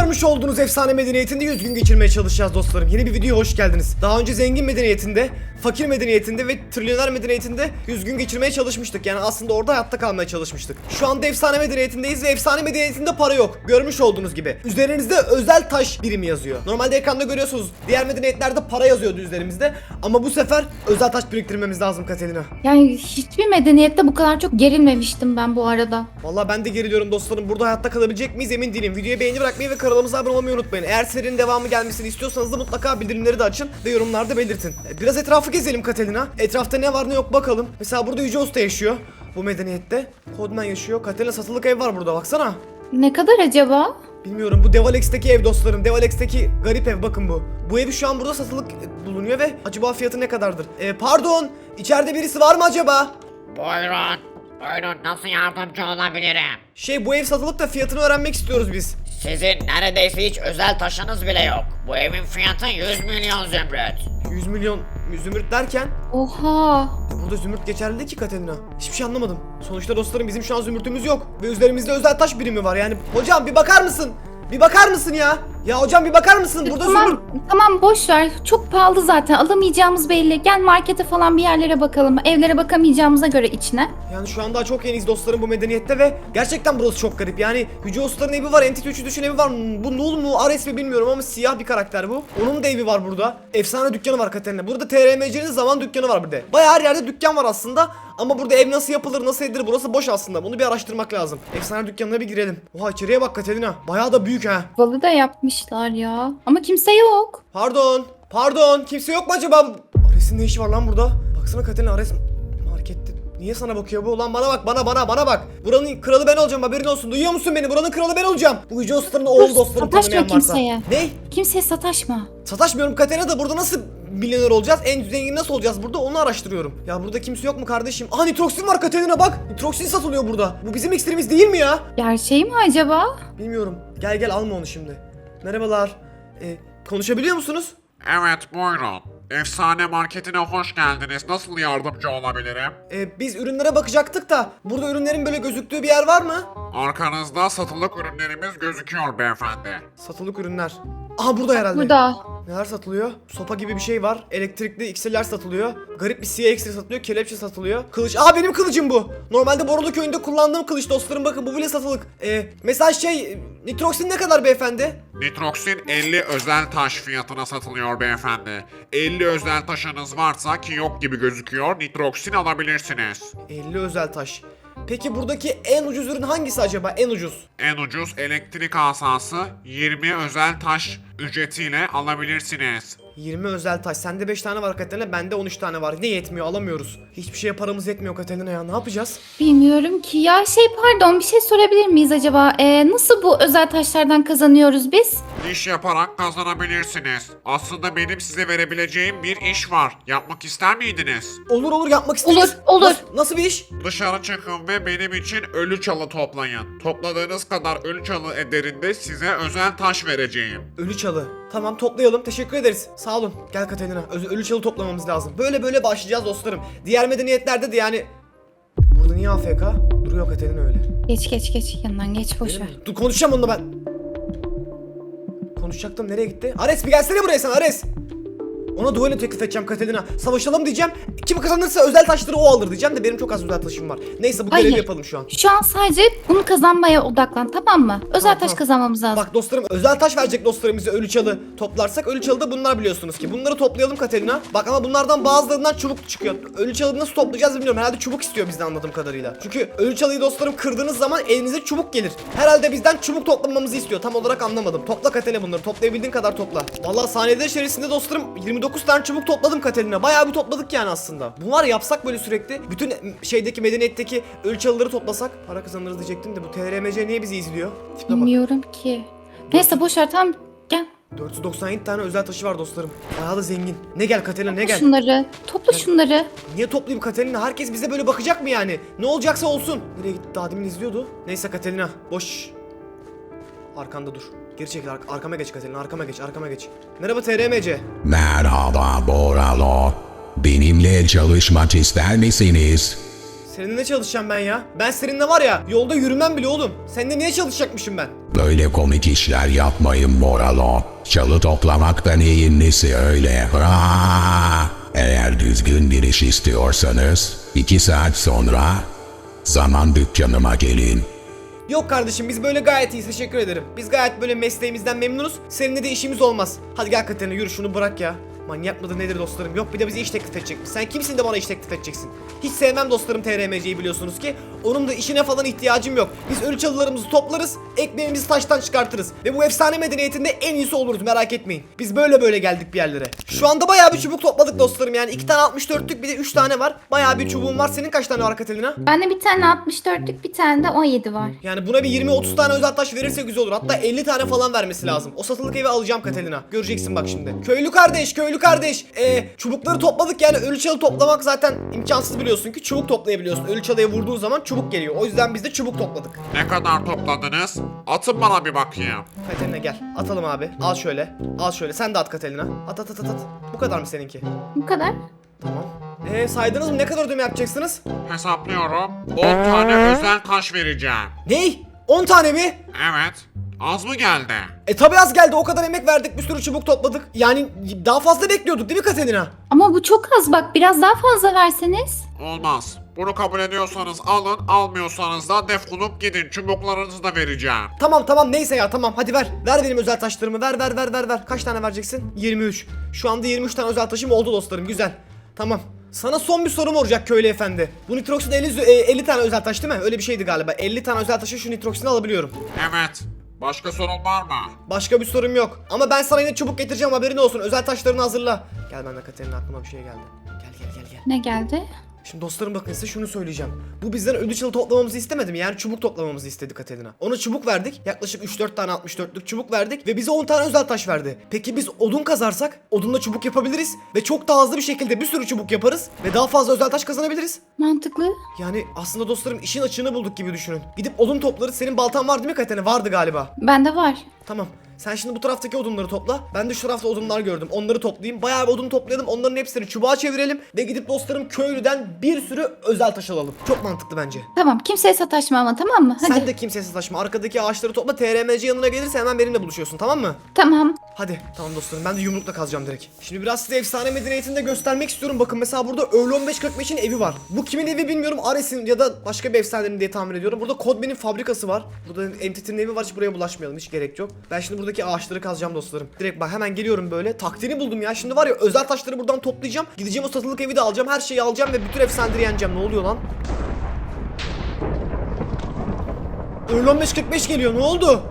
görmüş olduğunuz efsane medeniyetinde 100 gün geçirmeye çalışacağız dostlarım. Yeni bir videoya hoş geldiniz. Daha önce zengin medeniyetinde, fakir medeniyetinde ve trilyoner medeniyetinde 100 gün geçirmeye çalışmıştık. Yani aslında orada hayatta kalmaya çalışmıştık. Şu anda efsane medeniyetindeyiz ve efsane medeniyetinde para yok. Görmüş olduğunuz gibi. Üzerinizde özel taş birimi yazıyor. Normalde ekranda görüyorsunuz. Diğer medeniyetlerde para yazıyordu üzerimizde. Ama bu sefer özel taş biriktirmemiz lazım Katelina. Yani hiçbir medeniyette bu kadar çok gerilmemiştim ben bu arada. Vallahi ben de geriliyorum dostlarım. Burada hayatta kalabilecek miyiz emin değilim. Videoya beğeni bırakmayı ve kanalımıza abone olmayı unutmayın. Eğer serinin devamı gelmesini istiyorsanız da mutlaka bildirimleri de açın ve yorumlarda belirtin. E, Biraz etrafı gezelim Katelina. Etrafta ne var ne yok bakalım. Mesela burada Yüce Usta yaşıyor. Bu medeniyette. Kodman yaşıyor. Katelina satılık ev var burada baksana. Ne kadar acaba? Bilmiyorum bu Devalex'teki ev dostlarım. Devalex'teki garip ev bakın bu. Bu ev şu an burada satılık bulunuyor ve acaba fiyatı ne kadardır? E, pardon içeride birisi var mı acaba? Buyurun. Buyurun nasıl yardımcı olabilirim? Şey bu ev satılık da fiyatını öğrenmek istiyoruz biz. Sizin neredeyse hiç özel taşınız bile yok. Bu evin fiyatı 100 milyon zümrüt. 100 milyon zümrüt derken Oha. burada zümrüt geçerli değil ki Katerina. Hiçbir şey anlamadım. Sonuçta dostlarım bizim şu an zümrütümüz yok ve üzerimizde özel taş birimi var. Yani hocam bir bakar mısın? Bir bakar mısın ya? Ya hocam bir bakar mısın? Burada Tamam tamam boş ver. Çok pahalı zaten. Alamayacağımız belli. Gel markete falan bir yerlere bakalım. Evlere bakamayacağımıza göre içine. Yani şu an daha çok yeniyiz dostlarım bu medeniyette ve gerçekten burası çok garip. Yani Yüce Usta'nın evi var, Entity 3'ü düşün evi var. Bu Null mu, Ares mi bilmiyorum ama siyah bir karakter bu. Onun da evi var burada. Efsane dükkanı var Katerina. Burada TRMC'nin zaman dükkanı var bir de. Bayağı her yerde dükkan var aslında. Ama burada ev nasıl yapılır, nasıl edilir burası boş aslında. Bunu bir araştırmak lazım. Efsane dükkanına bir girelim. Oha içeriye bak Katerina. Bayağı da büyük ha. Balı da yapmışlar ya. Ama kimse yok. Pardon. Pardon. Kimse yok mu acaba? Ares'in ne işi var lan burada? Baksana Katerina Ares markette. Niye sana bakıyor bu? Ulan bana bak bana bana bana bak. Buranın kralı ben olacağım haberin olsun. Duyuyor musun beni? Buranın kralı ben olacağım. Bu Yüce Usta'nın oğlu dostlarım sataşma tanımayan varsa. kimseye. Ne? Kimseye sataşma. Sataşmıyorum Katerina da burada nasıl milyoner olacağız? En zengin nasıl olacağız burada? Onu araştırıyorum. Ya burada kimse yok mu kardeşim? Aha nitroksin var Katerina bak. Nitroksin satılıyor burada. Bu bizim iksirimiz değil mi ya? Gerçeği mi acaba? Bilmiyorum. Gel gel alma onu şimdi. Merhabalar. Ee, konuşabiliyor musunuz? Evet buyurun. Efsane marketine hoş geldiniz. Nasıl yardımcı olabilirim? Ee, biz ürünlere bakacaktık da burada ürünlerin böyle gözüktüğü bir yer var mı? Arkanızda satılık ürünlerimiz gözüküyor beyefendi. Satılık ürünler. Aha burada herhalde. Burada. Neler satılıyor? Sopa gibi bir şey var. Elektrikli iksirler satılıyor. Garip bir siyah iksir satılıyor. Kelepçe satılıyor. Kılıç. Aa benim kılıcım bu. Normalde Borulu köyünde kullandığım kılıç dostlarım. Bakın bu bile satılık. Ee, mesela şey nitroksin ne kadar beyefendi? Nitroksin 50 özel taş fiyatına satılıyor beyefendi. 50 özel taşınız varsa ki yok gibi gözüküyor nitroksin alabilirsiniz. 50 özel taş. Peki buradaki en ucuz ürün hangisi acaba? En ucuz. En ucuz elektrik asası 20 özel taş ücretiyle alabilirsiniz. 20 özel taş. Sende 5 tane var Katerina. Bende 13 tane var. Ne yetmiyor alamıyoruz. Hiçbir şeye paramız yetmiyor Katerina ya. Ne yapacağız? Bilmiyorum ki. Ya şey pardon bir şey sorabilir miyiz acaba? Ee, nasıl bu özel taşlardan kazanıyoruz biz? İş yaparak kazanabilirsiniz. Aslında benim size verebileceğim bir iş var. Yapmak ister miydiniz? Olur olur yapmak isteriz. Olur, olur. Nasıl, nasıl bir iş? Dışarı çıkın ve benim için ölü çalı toplayın. Topladığınız kadar ölü çalı ederinde size özel taş vereceğim. Ölü çalı. Tamam toplayalım. Teşekkür ederiz. Sağ olun. Gel Katerina. Öz- ölü çalı toplamamız lazım. Böyle böyle başlayacağız dostlarım. Diğer medeniyetlerde de yani... Burada niye AFK? Duruyor Katerina öyle. Geç geç geç yanından geç boş ver. Dur konuşacağım onunla ben. Konuşacaktım nereye gitti? Ares bir gelsene buraya sen Ares. Ona duello teklif edeceğim Katerina. Savaşalım diyeceğim. Kim kazanırsa özel taşları o alır diyeceğim de benim çok az özel taşım var. Neyse bu Hayır. görevi yapalım şu an. Şu an sadece bunu kazanmaya odaklan tamam mı? Özel Tamam, taş tamam. kazanmamız lazım. Bak dostlarım özel taş verecek dostlarım bize ölü çalı toplarsak ölü çalı da bunlar biliyorsunuz ki. Bunları toplayalım Katerina. Bak ama bunlardan bazılarından çubuk çıkıyor. Ölü çalıyı nasıl toplayacağız bilmiyorum. Herhalde çubuk istiyor bizden anladığım kadarıyla. Çünkü ölü çalıyı dostlarım kırdığınız zaman elinize çubuk gelir. Herhalde bizden çubuk toplamamızı istiyor. Tam olarak anlamadım. Topla Katerina bunları. Toplayabildiğin kadar topla. Vallahi saniyede içerisinde dostlarım 29 tane çubuk topladım Katerina. Bayağı bir topladık yani aslında. Bunlar yapsak böyle sürekli bütün şeydeki medeniyetteki çalıları toplasak para kazanırız diyecektim de bu TRMC niye bizi izliyor? Bak. Bilmiyorum ki. Neyse boş ver tamam gel. 497 tane özel taşı var dostlarım. Bayağı da zengin. Ne gel Katerina ne gel. Şunları topla şunları. Niye toplayayım Katerina? Herkes bize böyle bakacak mı yani? Ne olacaksa olsun. Nereye gitti? Daha demin izliyordu. Neyse Katerina boş. Arkanda dur. Geri çekil ar- arkama geç Katerina arkama geç arkama geç. Merhaba TRMC. Merhaba Boralo. Benimle çalışmak ister misiniz? Seninle çalışacağım ben ya? Ben seninle var ya yolda yürümem bile oğlum. Seninle niye çalışacakmışım ben? Böyle komik işler yapmayın Moralo. Çalı toplamaktan neyin nesi öyle. Eğer düzgün bir iş istiyorsanız iki saat sonra zaman dükkanıma gelin. Yok kardeşim biz böyle gayet iyiyiz teşekkür ederim. Biz gayet böyle mesleğimizden memnunuz. Seninle de işimiz olmaz. Hadi gel Katerina yürü şunu bırak ya. Manyak mıdır nedir dostlarım? Yok bir de bize iş teklif edecek. Sen kimsin de bana iş teklif edeceksin? Hiç sevmem dostlarım TRMC'yi biliyorsunuz ki. Onun da işine falan ihtiyacım yok. Biz ölü çalılarımızı toplarız, ekmeğimizi taştan çıkartırız. Ve bu efsane medeniyetinde en iyisi oluruz merak etmeyin. Biz böyle böyle geldik bir yerlere. Şu anda bayağı bir çubuk topladık dostlarım yani. iki tane 64'lük bir de 3 tane var. Bayağı bir çubuğum var. Senin kaç tane var Katerina? Bende bir tane 64'lük bir tane de 17 var. Yani buna bir 20-30 tane özel taş verirse güzel olur. Hatta 50 tane falan vermesi lazım. O satılık evi alacağım Katelina. Göreceksin bak şimdi. Köylü kardeş, köylü kardeş. Ee, çubukları topladık yani ölü çalı toplamak zaten imkansız biliyorsun ki çubuk toplayabiliyorsun. Ölü çalıya vurduğun zaman çubuk geliyor. O yüzden biz de çubuk topladık. Ne kadar topladınız? Atın bana bir bakayım. Katelina gel. Atalım abi. Al şöyle. Al şöyle. Sen de at Katelina. At at at at. at. Bu kadar mı seninki? Bu kadar. Tamam. Ee, saydınız mı? Ne kadar ödeme yapacaksınız? Hesaplıyorum. 10 tane özel taş vereceğim. Ney? 10 tane mi? Evet. Az mı geldi? E tabi az geldi. O kadar emek verdik. Bir sürü çubuk topladık. Yani daha fazla bekliyorduk değil mi Katelina? Ama bu çok az bak biraz daha fazla verseniz. Olmaz. Bunu kabul ediyorsanız alın, almıyorsanız da defolup gidin. Çubuklarınızı da vereceğim. Tamam tamam neyse ya tamam hadi ver. Ver benim özel taşlarımı ver ver ver ver ver. Kaç tane vereceksin? 23. Şu anda 23 tane özel taşım oldu dostlarım güzel. Tamam. Sana son bir sorum olacak köylü efendi. Bu nitroksin 50, zü- e, 50 tane özel taş değil mi? Öyle bir şeydi galiba. 50 tane özel taşı şu nitroksini alabiliyorum. Evet. Başka sorun var mı? Başka bir sorum yok. Ama ben sana yine çubuk getireceğim haberin olsun. Özel taşlarını hazırla. Gel benden Katerina aklıma bir şey geldi. Gel gel gel gel. Ne geldi? Şimdi dostlarım bakın size şunu söyleyeceğim. Bu bizden ölü çalı toplamamızı istemedi mi? Yani çubuk toplamamızı istedi Katerina. Ona çubuk verdik. Yaklaşık 3-4 tane 64'lük çubuk verdik. Ve bize 10 tane özel taş verdi. Peki biz odun kazarsak odunla çubuk yapabiliriz. Ve çok daha hızlı bir şekilde bir sürü çubuk yaparız. Ve daha fazla özel taş kazanabiliriz. Mantıklı. Yani aslında dostlarım işin açığını bulduk gibi düşünün. Gidip odun toplarız. Senin baltan var değil mi Katerina? Vardı galiba. Bende var. Tamam. Sen şimdi bu taraftaki odunları topla. Ben de şu tarafta odunlar gördüm. Onları toplayayım. Bayağı bir odun toplayalım. Onların hepsini çubuğa çevirelim. Ve gidip dostlarım köylüden bir sürü özel taş alalım. Çok mantıklı bence. Tamam kimseye sataşma ama tamam mı? Hadi. Sen de kimseye sataşma. Arkadaki ağaçları topla. TRMC yanına gelirse hemen benimle buluşuyorsun tamam mı? Tamam. Hadi tamam dostlarım ben de yumrukla kazacağım direkt. Şimdi biraz size efsane medeniyetini de göstermek istiyorum. Bakın mesela burada Earl 1545'in evi var. Bu kimin evi bilmiyorum. Ares'in ya da başka bir efsanenin diye tahmin ediyorum. Burada Codman'in fabrikası var. Burada Entity'nin evi var. Hiç buraya bulaşmayalım. Hiç gerek yok. Ben şimdi buradaki ağaçları kazacağım dostlarım. Direkt bak hemen geliyorum böyle. Taktiğini buldum ya. Şimdi var ya özel taşları buradan toplayacağım. Gideceğim o satılık evi de alacağım. Her şeyi alacağım ve bütün efsaneleri yeneceğim. Ne oluyor lan? Earl 1545 geliyor. Ne oldu?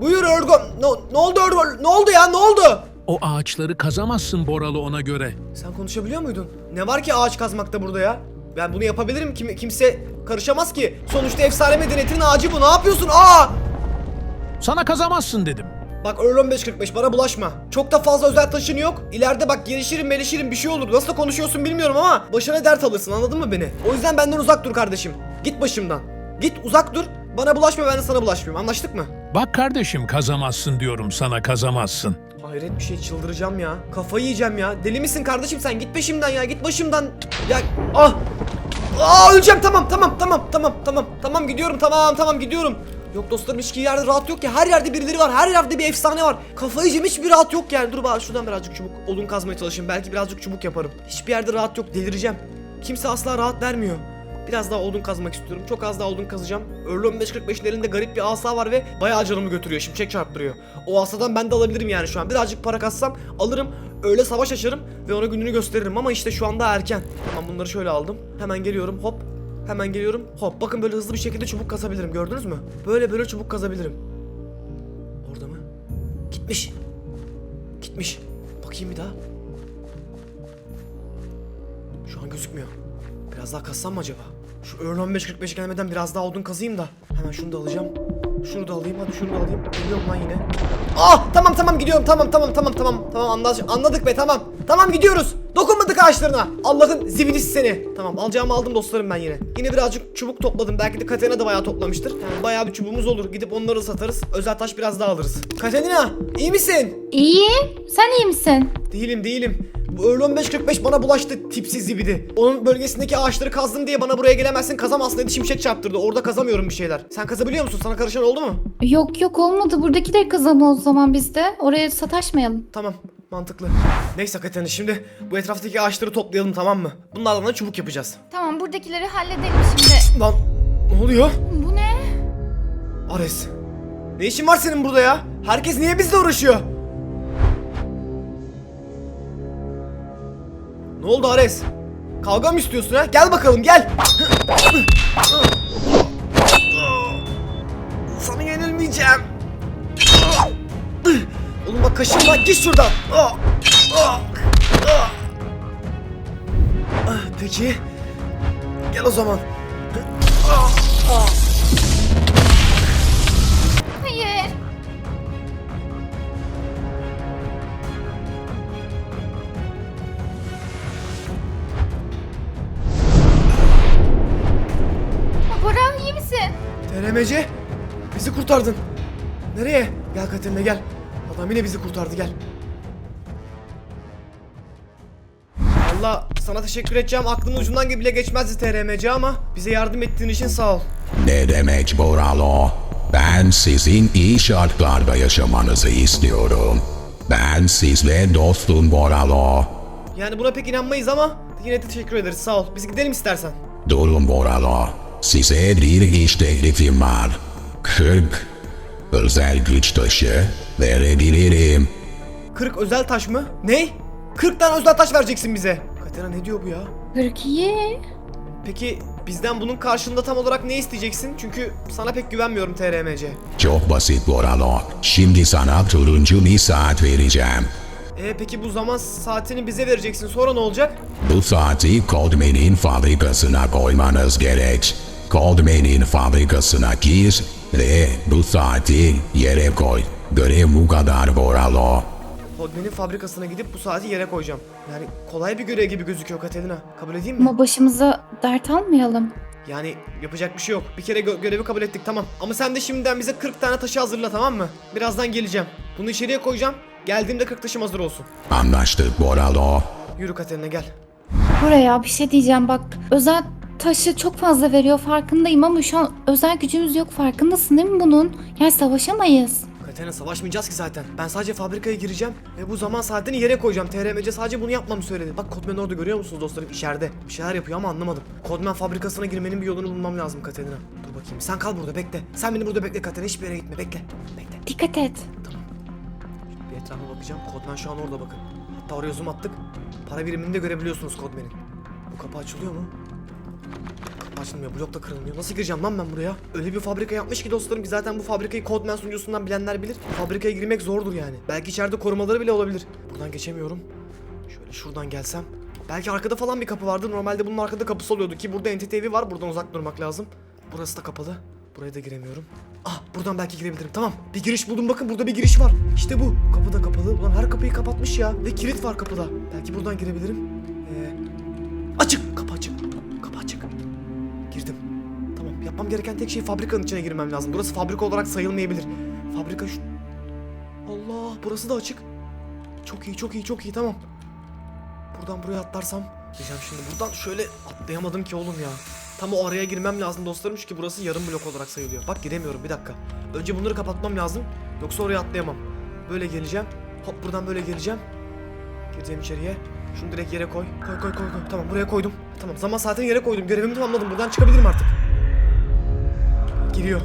Buyur Örgo. Ne, ne oldu Örgo? Ne oldu ya? Ne oldu? O ağaçları kazamazsın Boralı ona göre. Sen konuşabiliyor muydun? Ne var ki ağaç kazmakta burada ya? Ben bunu yapabilirim. Kim, kimse karışamaz ki. Sonuçta efsane medeniyetinin ağacı bu. Ne yapıyorsun? Aa! Sana kazamazsın dedim. Bak Earl 1545 bana bulaşma. Çok da fazla özel taşın yok. İleride bak gelişirim melişirim bir şey olur. Nasıl konuşuyorsun bilmiyorum ama başına dert alırsın anladın mı beni? O yüzden benden uzak dur kardeşim. Git başımdan. Git uzak dur. Bana bulaşma ben de sana bulaşmayayım. Anlaştık mı? Bak kardeşim kazamazsın diyorum sana kazamazsın. Hayret bir şey çıldıracağım ya. Kafayı yiyeceğim ya. Deli misin kardeşim sen? Git peşimden ya. Git başımdan. Ya ah. Aa öleceğim tamam tamam tamam tamam tamam tamam gidiyorum tamam tamam gidiyorum. Yok dostlarım hiçbir yerde rahat yok ya. Her yerde birileri var. Her yerde bir efsane var. Kafayı yiyeceğim hiçbir rahat yok yani. Dur bari şuradan birazcık çubuk odun kazmaya çalışayım. Belki birazcık çubuk yaparım. Hiçbir yerde rahat yok. Delireceğim. Kimse asla rahat vermiyor. Biraz daha odun kazmak istiyorum. Çok az daha odun kazacağım. Earl 1545'in elinde garip bir asa var ve bayağı canımı götürüyor. Şimşek çarptırıyor. O asadan ben de alabilirim yani şu an. Birazcık para kassam alırım. Öyle savaş açarım ve ona gününü gösteririm ama işte şu anda erken. Tamam bunları şöyle aldım. Hemen geliyorum. Hop. Hemen geliyorum. Hop. Bakın böyle hızlı bir şekilde çubuk kazabilirim. Gördünüz mü? Böyle böyle çubuk kazabilirim. Orada mı? Gitmiş. Gitmiş. Bakayım bir daha. Şu an gözükmüyor. Biraz daha kazsam mı acaba? Şu Earl 1545 gelmeden biraz daha odun kazayım da. Hemen şunu da alacağım. Şunu da alayım hadi şunu da alayım. Geliyorum lan yine. Ah tamam tamam gidiyorum tamam tamam tamam tamam. Tamam anladık, anladık be tamam. Tamam gidiyoruz. Dokunmadık ağaçlarına. Allah'ın zibidisi seni. Tamam alacağımı aldım dostlarım ben yine. Yine birazcık çubuk topladım. Belki de Katerina da bayağı toplamıştır. Yani bayağı bir çubuğumuz olur. Gidip onları satarız. Özel taş biraz daha alırız. Katerina iyi misin? İyi. Sen iyi misin? Değilim değilim. Bu Earl 1545 bana bulaştı tipsiz zibidi. Onun bölgesindeki ağaçları kazdım diye bana buraya gelemezsin kazamazsın dedi şimşek çarptırdı. Orada kazamıyorum bir şeyler. Sen kazabiliyor musun? Sana karışan oldu mu? Yok yok olmadı. Buradakileri kazanma o zaman biz de. Oraya sataşmayalım. Tamam mantıklı. Neyse Katerina şimdi bu etraftaki ağaçları toplayalım tamam mı? Bunlardan da çubuk yapacağız. Tamam buradakileri halledelim şimdi. Lan ne oluyor? Bu ne? Ares. Ne işin var senin burada ya? Herkes niye bizle uğraşıyor? Ne oldu Ares? Kavga mı istiyorsun ha? Gel bakalım gel. Sana yenilmeyeceğim. Oğlum bak kaşın bak git şuradan. Ah, Peki. Gel o zaman. Hayır. Bora iyi misin? TRMC bizi kurtardın. Nereye? Gel Katerina gel. Adam yine bizi kurtardı gel. Allah sana teşekkür edeceğim. Aklımın ucundan bile geçmezdi TRMC ama bize yardım ettiğin için sağ ol. Ne demek Boralo? Ben sizin iyi şartlarda yaşamanızı istiyorum. Ben sizle dostum Boralo. Yani buna pek inanmayız ama yine de teşekkür ederiz sağ ol. Biz gidelim istersen. Durun Boralo. Size bir iş teklifim var. 40 özel güç taşı verebilirim. 40 özel taş mı? Ne? 40 tane özel taş vereceksin bize. Katerina ne diyor bu ya? 42. Peki bizden bunun karşılığında tam olarak ne isteyeceksin? Çünkü sana pek güvenmiyorum TRMC. Çok basit Boralo. Şimdi sana turuncu bir saat vereceğim. E peki bu zaman saatini bize vereceksin sonra ne olacak? Bu saati Coldman'in fabrikasına koymanız gerek. Coldman'in fabrikasına gir ve bu saati yere koy. Görev bu kadar Boralo. Hodman'in fabrikasına gidip bu saati yere koyacağım. Yani kolay bir görev gibi gözüküyor Katerina. Kabul edeyim mi? Ama başımıza dert almayalım. Yani yapacak bir şey yok. Bir kere gö- görevi kabul ettik tamam. Ama sen de şimdiden bize 40 tane taşı hazırla tamam mı? Birazdan geleceğim. Bunu içeriye koyacağım. Geldiğimde 40 taşım hazır olsun. Anlaştık Boralo. Yürü Katerina gel. Buraya bir şey diyeceğim bak. Özel taşı çok fazla veriyor farkındayım ama şu an özel gücümüz yok farkındasın değil mi bunun? Yani savaşamayız. Katerina savaşmayacağız ki zaten. Ben sadece fabrikaya gireceğim ve bu zaman saatini yere koyacağım. TRMC sadece bunu yapmamı söyledi. Bak Kodman orada görüyor musunuz dostlarım içeride. Bir şeyler yapıyor ama anlamadım. Kodman fabrikasına girmenin bir yolunu bulmam lazım Katerina. Dur bakayım. Sen kal burada bekle. Sen beni burada bekle Katerina. Hiçbir yere gitme. Bekle. Bekle. Dikkat et. Bir etrafa bakacağım. Kodman şu an orada bakın. Hatta oraya zoom attık. Para birimini de görebiliyorsunuz Kodman'in. Bu kapı açılıyor mu? Açılmıyor. Blok da kırılmıyor. Nasıl gireceğim lan ben buraya? Öyle bir fabrika yapmış ki dostlarım ki zaten bu fabrikayı Kodman sunucusundan bilenler bilir. Fabrikaya girmek zordur yani. Belki içeride korumaları bile olabilir. Buradan geçemiyorum. Şöyle şuradan gelsem. Belki arkada falan bir kapı vardı. Normalde bunun arkada kapısı oluyordu ki burada entity evi var. Buradan uzak durmak lazım. Burası da kapalı. Buraya da giremiyorum. Ah buradan belki girebilirim. Tamam. Bir giriş buldum bakın burada bir giriş var. İşte bu. Kapı da kapalı. Ulan her kapıyı kapatmış ya. Ve kilit var kapıda. Belki buradan girebilirim. Ee, açık. Kapı açık. Yapmam gereken tek şey fabrikanın içine girmem lazım. Burası fabrika olarak sayılmayabilir. Fabrika şu... Allah burası da açık. Çok iyi çok iyi çok iyi tamam. Buradan buraya atlarsam diyeceğim şimdi buradan şöyle atlayamadım ki oğlum ya. Tam o araya girmem lazım dostlarım çünkü burası yarım blok olarak sayılıyor. Bak giremiyorum bir dakika. Önce bunları kapatmam lazım. Yoksa oraya atlayamam. Böyle geleceğim. Hop buradan böyle geleceğim. Gireceğim içeriye. Şunu direkt yere koy. Koy koy koy koy. Tamam buraya koydum. Tamam zaman saatini yere koydum. Görevimi tamamladım. Buradan çıkabilirim artık. Geliyor.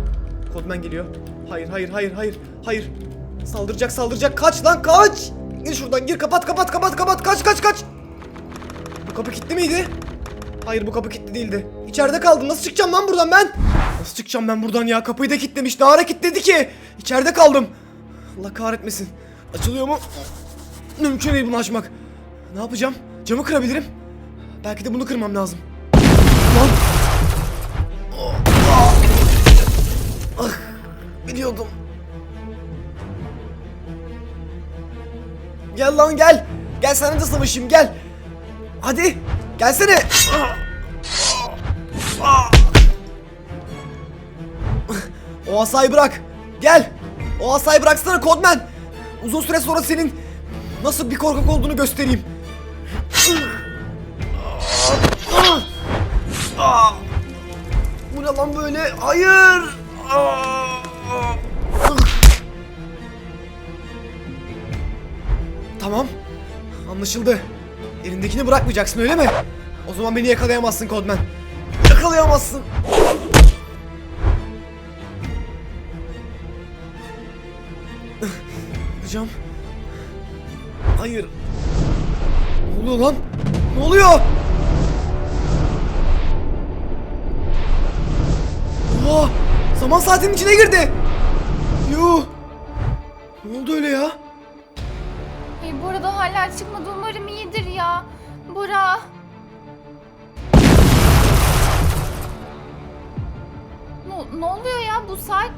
Kodman geliyor. Hayır hayır hayır hayır. Hayır. Saldıracak saldıracak. Kaç lan kaç. Gir şuradan gir kapat kapat kapat kapat. Kaç kaç kaç. Bu kapı kilitli miydi? Hayır bu kapı kilitli değildi. İçeride kaldım. Nasıl çıkacağım lan buradan ben? Nasıl çıkacağım ben buradan ya? Kapıyı da kilitlemiş. Ne ara kilitledi ki? İçeride kaldım. Allah kahretmesin. Açılıyor mu? Mümkün değil bunu açmak. Ne yapacağım? Camı kırabilirim. Belki de bunu kırmam lazım. Lan. Ah. Biliyordum. Gel lan gel. Gel sana da savaşayım gel. Hadi. Gelsene. O asayı bırak. Gel. O asayı bıraksana Kodman. Uzun süre sonra senin nasıl bir korkak olduğunu göstereyim. Bu ne lan böyle? Hayır! Ah! Tamam. Anlaşıldı. Elindekini bırakmayacaksın öyle mi? O zaman beni yakalayamazsın Kodman. Yakalayamazsın. Hocam. Hayır. Ne oluyor lan? Ne oluyor? Oha! Zaman saatinin içine girdi. Yuh! Ne oldu öyle ya? Ya. Bora. Ne, ne oluyor ya bu saat?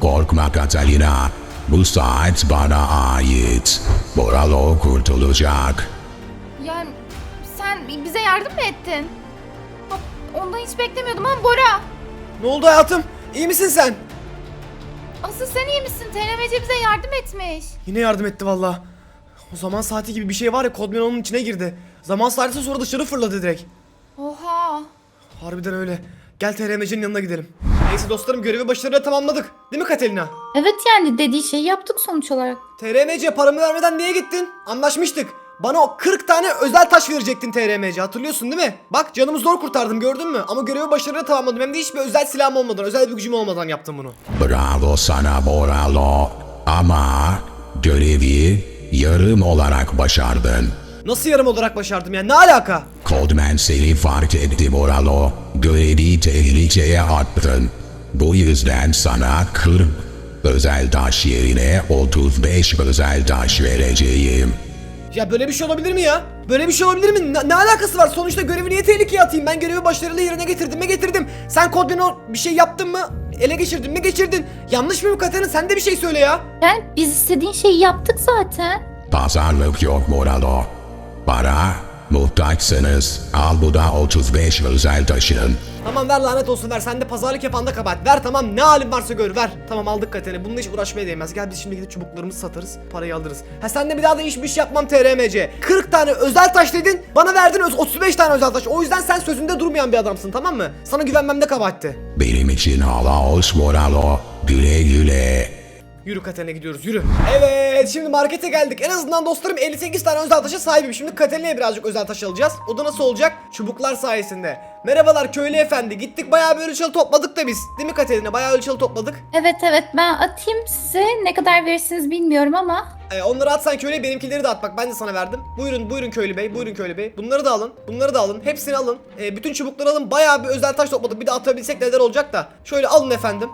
Korkma Katalina. Bu saat bana ait. Moralo kurtulacak. Yani sen bize yardım mı ettin? Ondan hiç beklemiyordum ama Bora. Ne oldu hayatım? İyi misin sen? Asıl sen iyi misin? TNMC bize yardım etmiş. Yine yardım etti valla. O zaman saati gibi bir şey var ya Kodman onun içine girdi. Zaman saati sonra dışarı fırladı direkt. Oha. Harbiden öyle. Gel TRMC'nin yanına gidelim. Neyse dostlarım görevi başarıyla tamamladık. Değil mi Katelina? Evet yani dediği şeyi yaptık sonuç olarak. TRMC paramı vermeden niye gittin? Anlaşmıştık. Bana o 40 tane özel taş verecektin TRMC hatırlıyorsun değil mi? Bak canımı zor kurtardım gördün mü? Ama görevi başarıyla tamamladım. Hem de hiçbir özel silahım olmadan, özel bir gücüm olmadan yaptım bunu. Bravo sana Moralo. Ama görevi yarım olarak başardın. Nasıl yarım olarak başardım ya? Ne alaka? Coldman seni fark etti Moralo. Görevi tehlikeye attın. Bu yüzden sana 40 özel taş yerine 35 özel taş vereceğim. Ya böyle bir şey olabilir mi ya? Böyle bir şey olabilir mi? Ne, ne alakası var? Sonuçta görevi niye tehlikeye atayım? Ben görevi başarılı yerine getirdim mi getirdim. Sen Kodbin'o bir şey yaptın mı? Ele geçirdin mi geçirdin. Yanlış mı Katerina? Sen de bir şey söyle ya. Yani biz istediğin şeyi yaptık zaten. Pazarlık yok Moralo. Para muhtaçsınız. Al bu da 35 özel taşın. Tamam ver lanet olsun ver. Sen de pazarlık yapan da kabahat. Ver tamam ne halin varsa gör ver. Tamam aldık Katerina. Bununla hiç uğraşmaya değmez. Gel biz şimdi gidip çubuklarımızı satarız. Parayı alırız. Ha sen de bir daha da iş yapmam TRMC. 40 tane özel taş dedin. Bana verdin öz- 35 tane özel taş. O yüzden sen sözünde durmayan bir adamsın tamam mı? Sana güvenmemde kabahatti. Benim için hala hoş Moralo. Güle güle. Yürü Katerina gidiyoruz yürü. Evet şimdi markete geldik. En azından dostlarım 58 tane özel taşa sahibim. Şimdi Katerina'ya birazcık özel taş alacağız. O da nasıl olacak? Çubuklar sayesinde. Merhabalar köylü efendi. Gittik bayağı bir ölçülü topladık da biz. Değil mi Katerina? Bayağı ölçülü topladık. Evet evet ben atayım size. Ne kadar verirsiniz bilmiyorum ama. Ee, onları at sen köylüye benimkileri de at bak ben de sana verdim. Buyurun buyurun köylü bey buyurun köylü bey. Bunları da alın. Bunları da alın. Hepsini alın. Ee, bütün çubukları alın. Bayağı bir özel taş topladık. Bir de atabilsek neler olacak da. Şöyle alın efendim.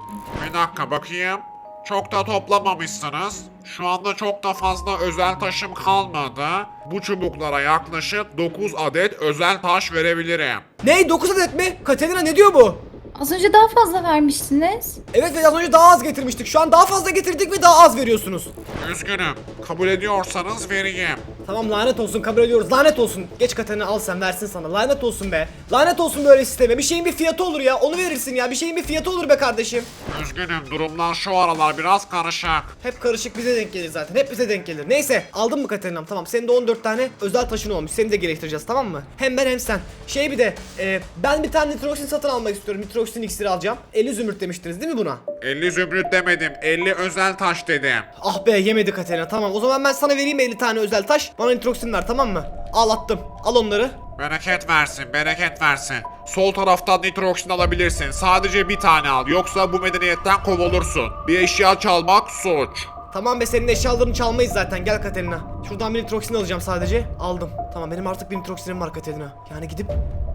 Bir dakika bakayım. Çok da toplamamışsınız. Şu anda çok da fazla özel taşım kalmadı. Bu çubuklara yaklaşık 9 adet özel taş verebilirim. Ney 9 adet mi? Katerina ne diyor bu? Az önce daha fazla vermiştiniz. Evet ve az önce daha az getirmiştik. Şu an daha fazla getirdik ve daha az veriyorsunuz. Üzgünüm. Kabul ediyorsanız vereyim. Tamam lanet olsun kabul ediyoruz. Lanet olsun. Geç Katerina al sen versin sana. Lanet olsun be. Lanet olsun böyle sisteme. Bir şeyin bir fiyatı olur ya. Onu verirsin ya. Bir şeyin bir fiyatı olur be kardeşim. Üzgünüm durumlar şu aralar biraz karışık. Hep karışık bize denk gelir zaten. Hep bize denk gelir. Neyse aldın mı Katerina'm? Tamam. Senin de 14 tane özel taşın olmuş. Seni de geliştireceğiz tamam mı? Hem ben hem sen. Şey bir de e, ben bir tane nitroksin satın almak istiyorum. Nitroksin iksiri alacağım. 50 zümrüt demiştiniz değil mi buna? 50 zümrüt demedim 50 özel taş dedim. Ah be yemedi Katerina. Tamam o zaman ben sana vereyim 50 tane özel taş. Bana nitroksin ver tamam mı? Al attım. Al onları. Bereket versin, bereket versin. Sol taraftan nitroksin alabilirsin. Sadece bir tane al. Yoksa bu medeniyetten kovulursun. Bir eşya çalmak suç. Tamam be senin eşyalarını çalmayız zaten gel Katerina. Şuradan bir nitroksin alacağım sadece. Aldım. Tamam benim artık bir nitroksinim var Katerina. Yani gidip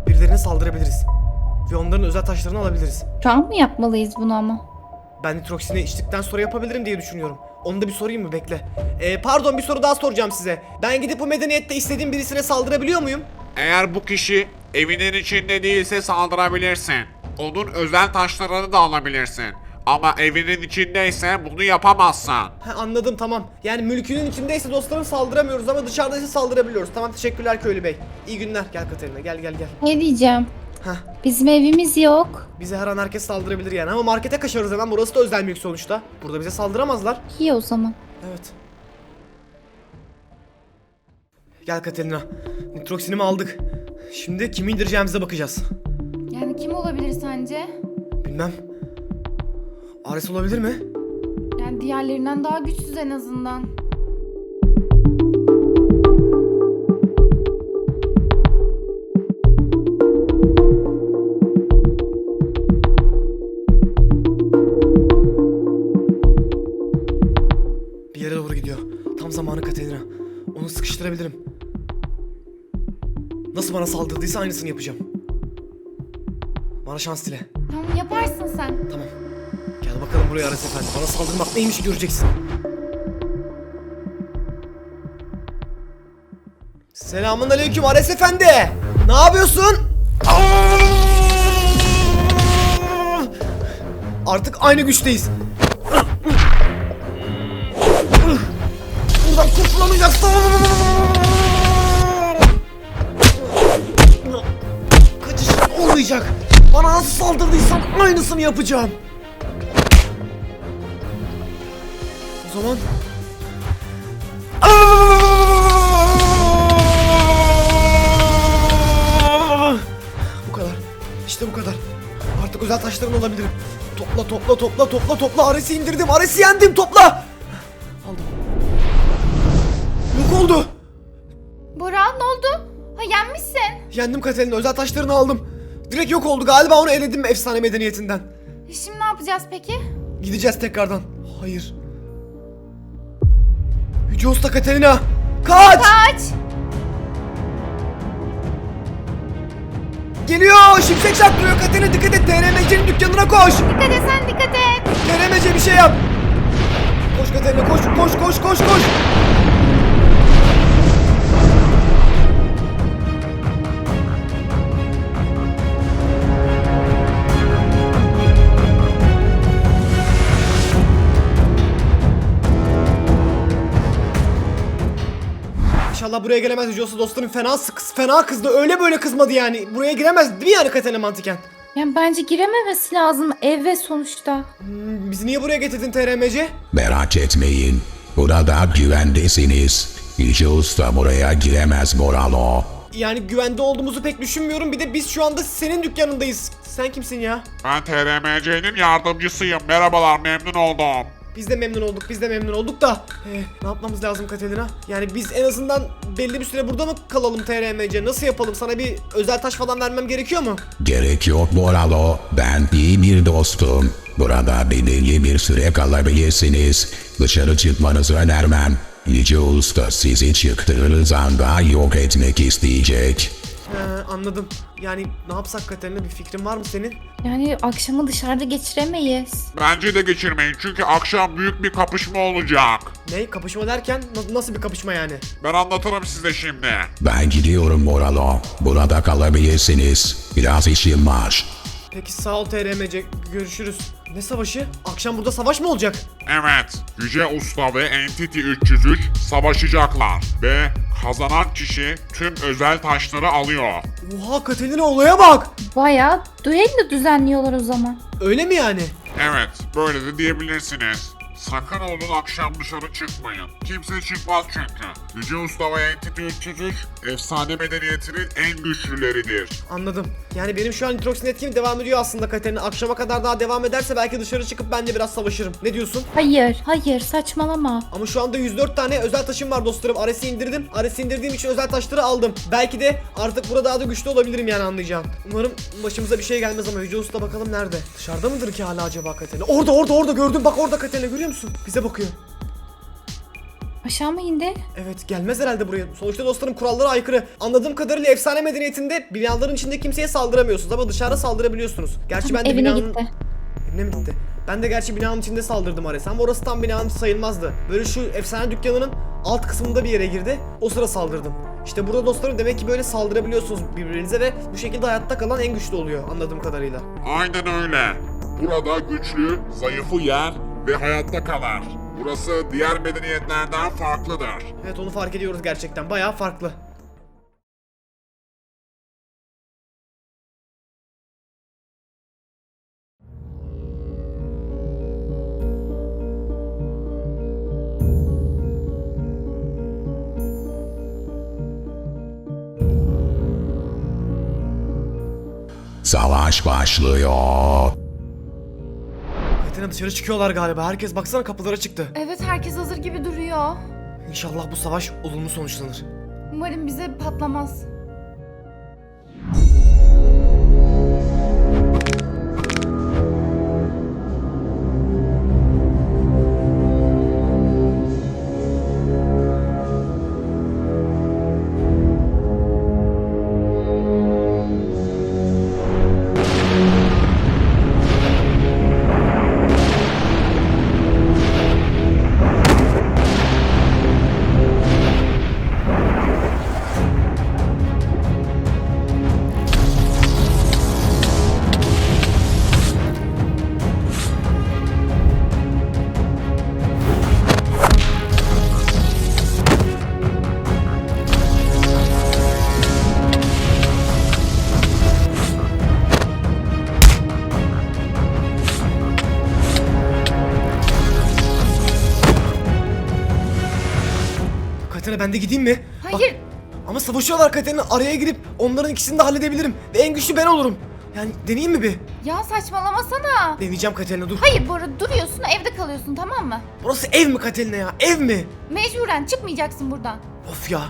birilerine saldırabiliriz. Ve onların özel taşlarını alabiliriz. Şu an mı yapmalıyız bunu ama? Ben nitroksini içtikten sonra yapabilirim diye düşünüyorum. Onu da bir sorayım mı? Bekle. Ee, pardon bir soru daha soracağım size. Ben gidip bu medeniyette istediğim birisine saldırabiliyor muyum? Eğer bu kişi evinin içinde değilse saldırabilirsin. Onun özel taşlarını da alabilirsin. Ama evinin içindeyse bunu yapamazsın. Ha, anladım tamam. Yani mülkünün içindeyse dostlarım saldıramıyoruz ama dışarıdaysa saldırabiliyoruz. Tamam teşekkürler köylü bey. İyi günler. Gel Katerina gel gel gel. Ne diyeceğim? Heh. Bizim evimiz yok. Bize her an herkes saldırabilir yani ama markete kaçarız hemen. Burası da özel mülk sonuçta. Burada bize saldıramazlar. İyi o zaman. Evet. Gel Katerina. Nitroksinimi aldık. Şimdi kimi indireceğimize bakacağız. Yani kim olabilir sence? Bilmem. Ares olabilir mi? Yani diğerlerinden daha güçsüz en azından. Nasıl bana saldırdıysa aynısını yapacağım. Bana şans dile. Tamam yaparsın sen. Tamam. Gel bakalım buraya Ares Efendi. Bana saldırmak neymiş göreceksin. Selamun aleyküm Ares Efendi. Ne yapıyorsun? Artık aynı güçteyiz. Buradan kurtulamayacaksın. Olmayacak. Bana nasıl saldırdıysan aynısını yapacağım. O zaman... Bu kadar. İşte bu kadar. Artık özel taşların olabilirim. Topla topla topla topla topla. Ares'i indirdim. Ares'i yendim. Topla. Aldım. Yok oldu. Bora ne oldu? Ha yenmişsin. Yendim Katerina. Özel taşlarını aldım. Direkt yok oldu. Galiba onu eledim efsane medeniyetinden. E Şimdi ne yapacağız peki? Gideceğiz tekrardan. Hayır. Yüce Usta Katerina. Kaç! Kaç. Geliyor! Şimşek çaktırıyor Katerina. Dikkat et. TRMC'nin dükkanına koş. Dikkat et sen dikkat et. TRMC bir şey yap. Koş Katerina koş koş koş koş koş. Buraya gelemez Yüce Usta dostlarım fena sık fena kızdı öyle böyle kızmadı yani buraya giremez değil mi yani Katerina mantıken? Yani bence girememesi lazım eve sonuçta. Hmm, Bizi niye buraya getirdin TRMC? Merak etmeyin. Burada güvendesiniz. Yüce Usta buraya giremez Moralo. Yani güvende olduğumuzu pek düşünmüyorum. Bir de biz şu anda senin dükkanındayız. Sen kimsin ya? Ben TRMC'nin yardımcısıyım. Merhabalar memnun oldum. Biz de memnun olduk, biz de memnun olduk da eh, ne yapmamız lazım Katerina? Yani biz en azından belli bir süre burada mı kalalım TRMC? Nasıl yapalım? Sana bir özel taş falan vermem gerekiyor mu? Gerek yok Moralo. Ben iyi bir dostum. Burada belirli bir süre kalabilirsiniz. Dışarı çıkmanızı önermem. Yüce Usta sizi çıktığınız anda yok etmek isteyecek. He, anladım. Yani ne yapsak Katerina? Bir fikrin var mı senin? Yani akşamı dışarıda geçiremeyiz. Bence de geçirmeyin çünkü akşam büyük bir kapışma olacak. Ne? Kapışma derken na- nasıl bir kapışma yani? Ben anlatırım size şimdi. Ben gidiyorum Moralo. Burada kalabilirsiniz. Biraz işim var. Peki sağ ol TRMC. Görüşürüz. Ne savaşı? Akşam burada savaş mı olacak? Evet, Yüce Usta ve Entity 303 savaşacaklar ve kazanan kişi tüm özel taşları alıyor. Oha Katerina olaya bak! Bayağı düello düzenliyorlar o zaman. Öyle mi yani? Evet, böyle de diyebilirsiniz. Sakın olun akşam dışarı çıkmayın. Kimse çıkmaz çünkü. Yüce Usta ve Entity 303 efsane medeniyetinin en güçlüleridir. Anladım. Yani benim şu an nitroksin etkim devam ediyor aslında Katerina. Akşama kadar daha devam ederse belki dışarı çıkıp ben de biraz savaşırım. Ne diyorsun? Hayır, hayır saçmalama. Ama şu anda 104 tane özel taşım var dostlarım. Ares'i indirdim. Ares'i indirdiğim için özel taşları aldım. Belki de artık burada daha da güçlü olabilirim yani anlayacağım. Umarım başımıza bir şey gelmez ama Yüce Usta bakalım nerede? Dışarıda mıdır ki hala acaba Katerina? Orada orada orada gördüm bak orada Katerina görüyor musun? Bize bakıyor. Aşağı mı indi? Evet gelmez herhalde buraya. Sonuçta dostlarım kurallara aykırı. Anladığım kadarıyla efsane medeniyetinde binaların içinde kimseye saldıramıyorsunuz ama dışarıda saldırabiliyorsunuz. Gerçi ben de Evine binanın... gitti. Evine mi gitti? Ben de gerçi binanın içinde saldırdım Ares ama orası tam binanın sayılmazdı. Böyle şu efsane dükkanının alt kısmında bir yere girdi. O sıra saldırdım. İşte burada dostlarım demek ki böyle saldırabiliyorsunuz birbirinize ve bu şekilde hayatta kalan en güçlü oluyor anladığım kadarıyla. Aynen öyle. Burada güçlü, zayıfı yer ve hayatta kalar. Burası diğer medeniyetlerden farklıdır. Evet onu fark ediyoruz gerçekten. Bayağı farklı. Savaş başlıyor. Katerina dışarı çıkıyorlar galiba. Herkes baksana kapılara çıktı. Evet herkes hazır gibi duruyor. İnşallah bu savaş olumlu sonuçlanır. Umarım bize patlamaz. Ben de gideyim mi? Bak, Hayır. ama savaşıyorlar Katerina. Araya girip onların ikisini de halledebilirim. Ve en güçlü ben olurum. Yani deneyeyim mi bir? Ya saçmalamasana. Deneyeceğim Katerina dur. Hayır Bora duruyorsun evde kalıyorsun tamam mı? Burası ev mi Katerina ya? Ev mi? Mecburen çıkmayacaksın buradan. Of ya.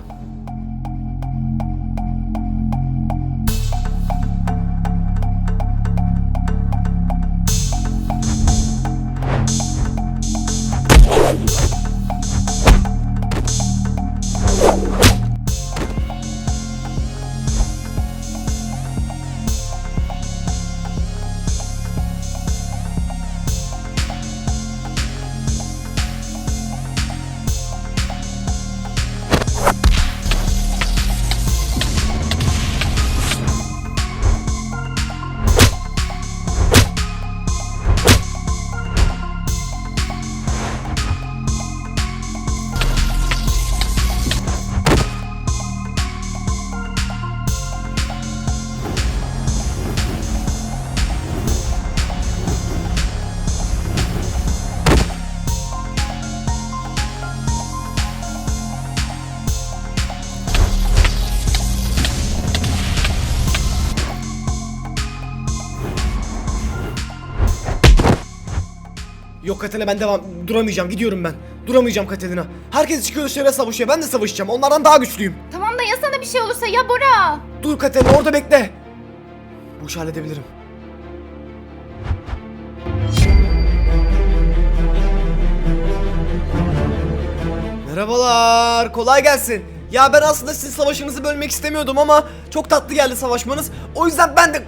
Katerina ben devam duramayacağım gidiyorum ben. Duramayacağım Katerina. Herkes çıkıyor dışarıya savaşıyor. Ben de savaşacağım. Onlardan daha güçlüyüm. Tamam da ya sana bir şey olursa ya Bora? Dur Katerina orada bekle. Bu işi halledebilirim. Merhabalar, kolay gelsin. Ya ben aslında sizin savaşınızı bölmek istemiyordum ama çok tatlı geldi savaşmanız. O yüzden ben de...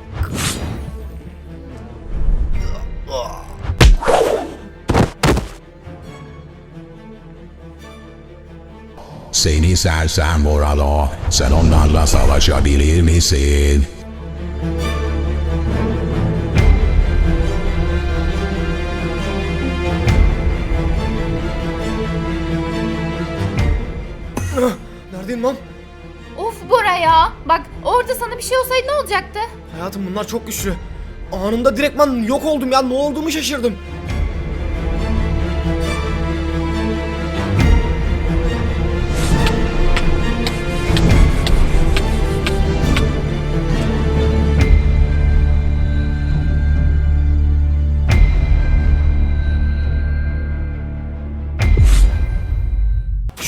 Seni sersem Moralo, sen onlarla savaşabilir misin? Neredeyim lan? Of Bora ya. Bak orada sana bir şey olsaydı ne olacaktı? Hayatım bunlar çok güçlü. Anında direktman yok oldum ya ne olduğumu şaşırdım.